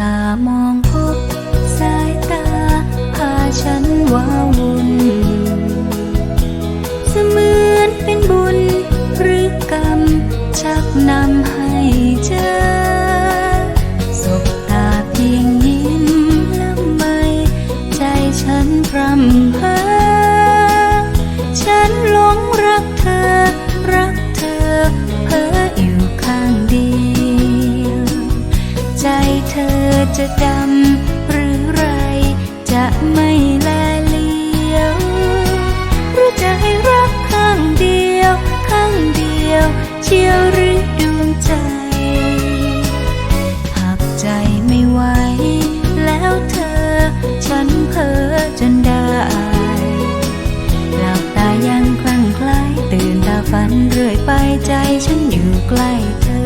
ตามองพบ สายตาพาฉันว้าวุ่น ฝันเรื่อยไปใจฉันอยู่ใกล้เธอ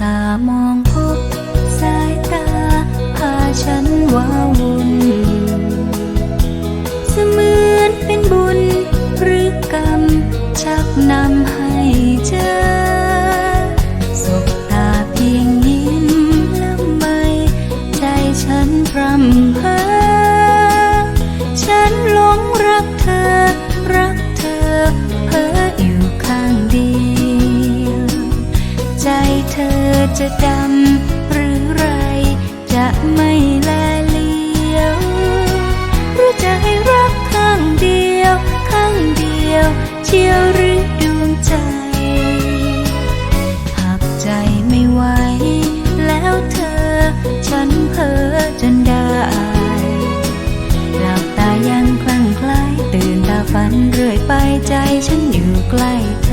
ตามองพบ สายตา พาฉันว้าวุ่นเสมือนเป็นบุญหรือกรรม ชักนำให้เจอสบตาเพียงยิ้มละไมใจฉันพรำเพอฉันหลงรักเธอ รักเธอเพ้อ จะดำหรือไร จะไม่แลเลียวหรือจะให้รักข้างเดียว ข้างเดียว เชียวหรือดวงใจ หากใจไม่ไหวแล้วเธอ ฉันเพ้อจนได้หลับตายังคลั่งไคล้ตื่นตาฝันเรื่อยไปใจฉันอยู่ใกล้เ